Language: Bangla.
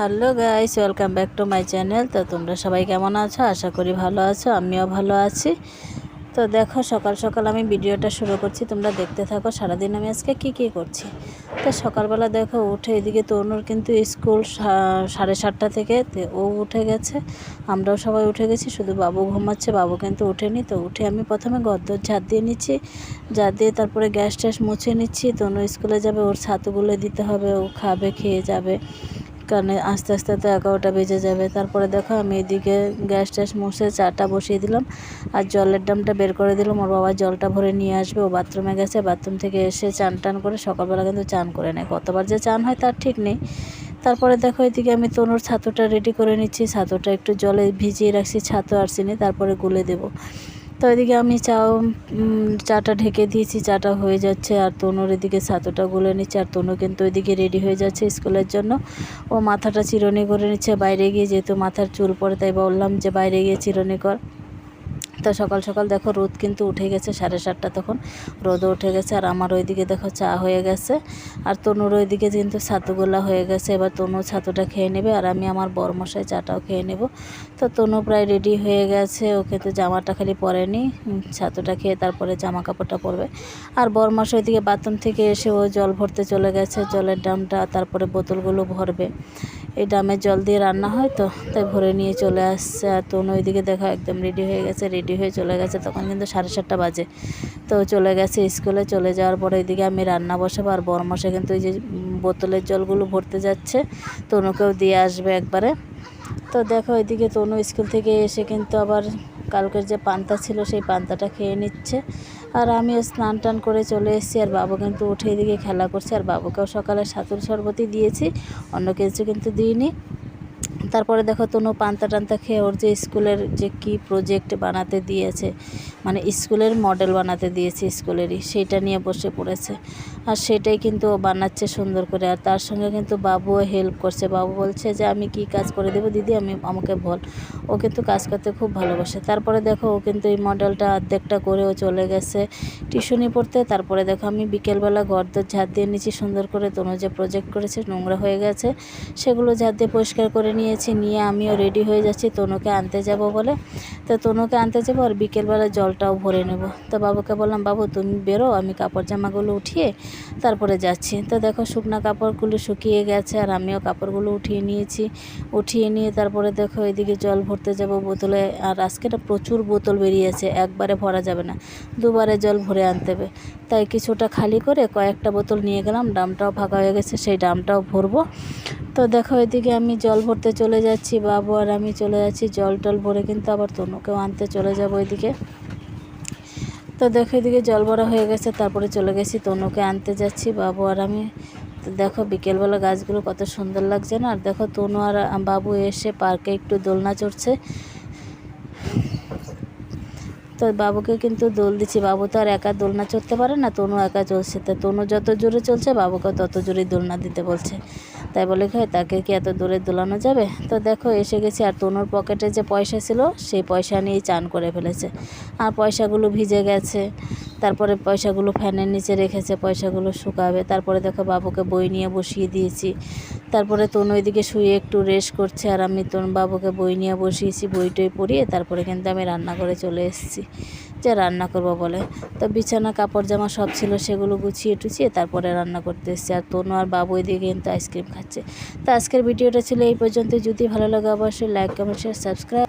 Hello guys, welcome back to my channel. তো তোমরা সবাই কেমন আছো? আশা করি ভালো আছো, আমিও ভালো আছি। তো দেখো, সকাল সকাল আমি ভিডিওটা শুরু করছি। তোমরা দেখতে থাকো, সারাদিন আমি আজকে কি কি করছি? তো সকালবেলা দেখো, উঠে এদিকে তনুর কিন্তু স্কুল সাড়ে সাতটা থেকে ও উঠে গেছে। আমরাও সবাই উঠে গেছি, শুধু বাবু ঘুমাচ্ছে, বাবু কিন্তু উঠেনি। তো উঠে আমি প্রথমে গদ্দর ঝাঁট দিয়ে নিচ্ছি, ঝাঁট দিয়ে তারপরে গ্যাস ট্যাস মুছে নিচ্ছি। তনু স্কুলে যাবে, ওর ছাতুগুলো দিতে হবে, ও খাবে, খেয়ে যাবে। কারণে আস্তে আস্তে তো এগারোটা বেজে যাবে। তারপরে দেখো আমি এদিকে গ্যাস ট্যাস মুছে চাটা বসিয়ে দিলাম আর জলের ডামটা বের করে দিলাম। ওর বাবা জলটা ভরে নিয়ে আসবে। ও বাথরুমে গেছে। বাথরুম থেকে এসে চান টান করে সকালবেলা কিন্তু চান করে নেয়। কতবার যে চান হয় তার ঠিক নেই। তারপরে দেখো এদিকে আমি তনুর ছাতুটা রেডি করে নিচ্ছি। ছাতুটা একটু জলে ভিজিয়ে রাখছি। ছাতু আর চিনি তারপরে গুলে দেবো। তো এদিকে আমি চা চাটা ঢেকে দিয়েছি, চাটা হয়ে যাচ্ছে, আর তনুর এদিকে ছাতুটা গুলে নিচ্ছে, আর তনু কিন্তু ওইদিকে রেডি হয়ে যাচ্ছে স্কুলের জন্য। ও মাথাটা চিরনি করে নিচ্ছে, বাইরে গিয়ে যেহেতু মাথার চুল পরে তাই বললাম যে বাইরে গিয়ে চিরনি কর। তো সকাল সকাল দেখো রোদ কিন্তু উঠে গেছে সাড়ে সাতটা তখন। রোদও উঠে গেছে আর আমার ওইদিকে দেখো চা হয়ে গেছে। আর তনুর ওইদিকে কিন্তু ছাতুগোলা হয়ে গেছে। এবার তনু ছাতুটা খেয়ে নেবে আর আমি আমার বরমশাই চাটাও খেয়ে নেব। তো তনু প্রায় রেডি হয়ে গেছে। ও কিন্তু জামাটা খালি পরেনি ছাতুটা খেয়ে তারপরে জামা কাপড়টা পরবে। আর বরমশাই ওইদিকে বাথরুম থেকে এসে ও জল ভরতে চলে গেছে। জলের ড্রামটা তারপরে বোতলগুলো ভরবে। এই ডামে জল দিয়ে রান্না হয় তো, তাই ভরে নিয়ে চলে আসছে। আর তনু ওইদিকে দেখো একদম রেডি হয়ে গেছে রেডি হয়ে চলে গেছে। তখন কিন্তু সাড়ে সাতটা বাজে। তো চলে গেছে স্কুলে চলে যাওয়ার পরে ওইদিকে আমি রান্না বসাবো। আর বরমাসে কিন্তু ওই যে বোতলের জলগুলো ভরতে যাচ্ছে তনুকেও দিয়ে আসবে একবারে। তো দেখো ওইদিকে তনু স্কুল থেকে এসে কিন্তু আবার কালকের যে পান্তা ছিল, সেই পান্তাটা খেয়ে নিচ্ছে। আর আমি স্নান টান করে চলে এসেছি, আর বাবু কিন্তু উঠে এদিকে খেলা করছে, আর বাবুকেও সকালে সাঁতুর শরবতই দিয়েছি, অন্য কিছু কিন্তু দিইনি। তারপরে দেখো তনু পান্তা টান্তা খেয়ে ওর যে স্কুলের যে কি প্রজেক্ট বানাতে দিয়েছে মানে স্কুলের মডেল বানাতে দিয়েছে স্কুলেরই সেইটা নিয়ে বসে পড়েছে। আর সেটাই কিন্তু ও বানাচ্ছে সুন্দর করে। আর তার সঙ্গে কিন্তু বাবুও হেল্প করছে। বাবু বলছে যে, আমি কি কাজ করে দেবো? দিদি, আমি, আমাকে বল। ও কিন্তু কাজ করতে খুব ভালোবাসে। তারপরে দেখো ও কিন্তু এই মডেলটা অর্ধেকটা করেও চলে গেছে। টিউশনি পড়তে, তারপরে দেখো আমি বিকেলবেলা ঘর দর ঝাঁট দিয়ে নিয়েছি। সুন্দর করে তনু যে প্রজেক্ট করেছে নোংরা হয়ে গেছে, সেগুলো ঝাঁট দিয়ে পরিষ্কার করে নিয়েছি নিয়ে আমিও রেডি হয়ে যাচ্ছি, তনুকে আনতে যাব বলে। তো তনুকে আনতে যাব আর বিকেলবেলা জলটাও ভরে নেব। তো বাবুকে বললাম, বাবু, তুমি বেরো, আমি কাপড় জামাগুলো উঠিয়ে তারপরে যাচ্ছি। তো দেখো, শুকনা কাপড়গুলো শুকিয়ে গেছে আর আমিও কাপড়গুলো উঠিয়ে নিয়েছি। উঠিয়ে নিয়ে তারপরে দেখো, এদিকে জল ভরতে যাব বোতলে। আর আজকে প্রচুর বোতল বেরিয়েছে একবারে ভরা যাবে না, দুবারে জল ভরে আনতে হবে। তাই কিছুটা খালি করে কয়েকটা বোতল নিয়ে গেলাম, ডামটাও ফাঁকা হয়ে গেছে, সেই ডামটাও ভরবো। তো দেখো, এদিকে আমি জল ভরতে চলে যাচ্ছি বাবু আর আমি চলে যাচ্ছি, জল টল ভরে কিন্তু আবার তনুকেও আনতে চলে যাব ওইদিকে তো দেখো এদিকে জল ভরা হয়ে গেছে, তারপরে চলে গেছি তনুকে আনতে যাচ্ছি বাবু আর আমি। তো দেখো বিকেলবেলা গাছগুলো কত সুন্দর লাগছে না? আর দেখো তনু আর বাবু এসে পার্কে একটু দোলনা চড়ছে। তো বাবুকে কিন্তু দোল দিচ্ছি। বাবু তো আর একা দোলনা চড়তে পারে না, তনু একা চলছে তা তনু যত জোরে চলছে বাবুকে তত জোরে দোলনা দিতে বলছে। তাই বলে খাই তাকে কি এত দূরে দোলানো যাবে? তো দেখো, এসে গেছি আর তনুর পকেটে যে পয়সা ছিল, সেই পয়সা নিয়েই চান করে ফেলেছে। আর পয়সাগুলো ভিজে গেছে। তারপরে পয়সাগুলো ফ্যানের নিচে রেখেছে, পয়সাগুলো শুকাবে। তারপরে দেখো, বাবুকে বই নিয়ে বসিয়ে দিয়েছি। তারপরে তনু ওইদিকে শুয়ে একটু রেস্ট করছে, আর আমি তনু বাবুকে বই নিয়ে বসিয়েছি বই টই পড়িয়ে তারপরে কিন্তু আমি রান্না করে চলে এসেছি। যে রান্না করব বলে। তো বিছানা, কাপড় জামা সব ছিল, সেগুলো গুছিয়ে টুছিয়ে তারপরে রান্না করতে এসেছি। আর তনু আর বাবু এদিকে কিন্তু আইসক্রিম খাচ্ছে। তো আজকের ভিডিওটা ছিল এই পর্যন্ত যদি ভালো লাগে অবশ্যই লাইক কমেন্ট শেয়ার সাবস্ক্রাইব